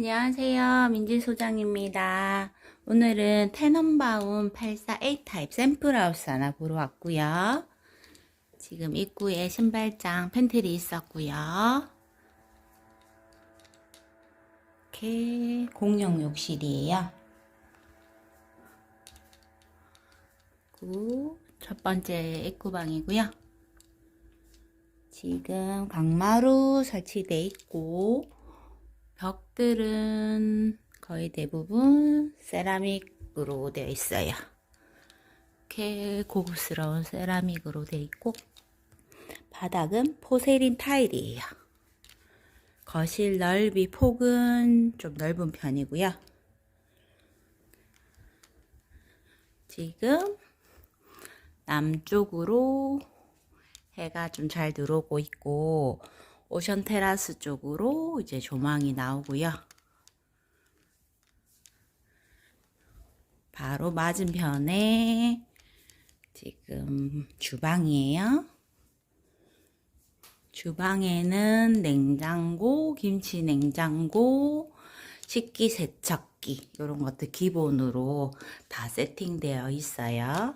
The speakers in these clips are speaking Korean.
안녕하세요. 민지소장입니다. 오늘은 테넌바움 848 타입 샘플하우스 하나 보러 왔고요. 지금 입구에 신발장 팬트리 있었고요. 이렇게 공용 욕실이에요. 첫 번째 입구방이고요. 지금 강마루 설치돼 있고 벽들은 거의 대부분 세라믹으로 되어 있어요. 이렇게 고급스러운 세라믹으로 되어 있고 바닥은 포세린 타일이에요. 거실 넓이 폭은 좀 넓은 편이고요. 지금 남쪽으로 해가 좀 잘 들어오고 있고 오션 테라스 쪽으로 이제 조망이 나오고요. 바로 맞은편에 지금 주방이에요. 주방에는 냉장고, 김치 냉장고, 식기 세척기 이런 것들 기본으로 다 세팅되어 있어요.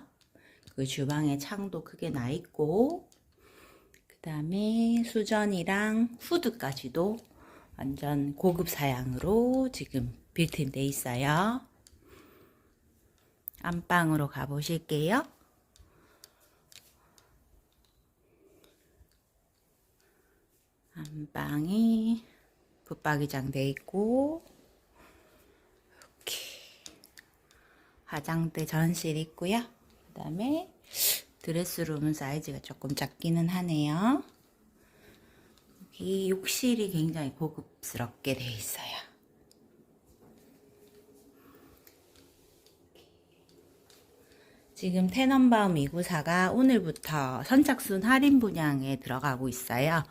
그 주방에 창도 크게 나 있고 그 다음에 수전이랑 후드까지도 완전 고급 사양으로 지금 빌트인 돼 있어요. 안방으로 가보실게요. 안방이 붙박이장 돼 있고 이렇게 화장대 전실 있고요. 그 다음에 드레스룸은 사이즈가 조금 작기는 하네요. 여기 욕실이 굉장히 고급스럽게 되어 있어요. 지금 테넌바움 294가 오늘부터 선착순 할인 분양에 들어가고 있어요.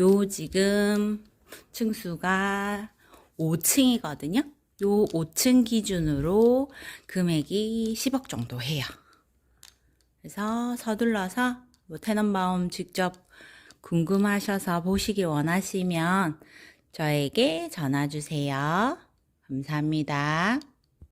요 지금 층수가 5층이거든요. 요 5층 기준으로 금액이 10억 정도 해요. 그래서 서둘러서 뭐 테넌바움 직접 궁금하셔서 보시길 원하시면 저에게 전화 주세요. 감사합니다.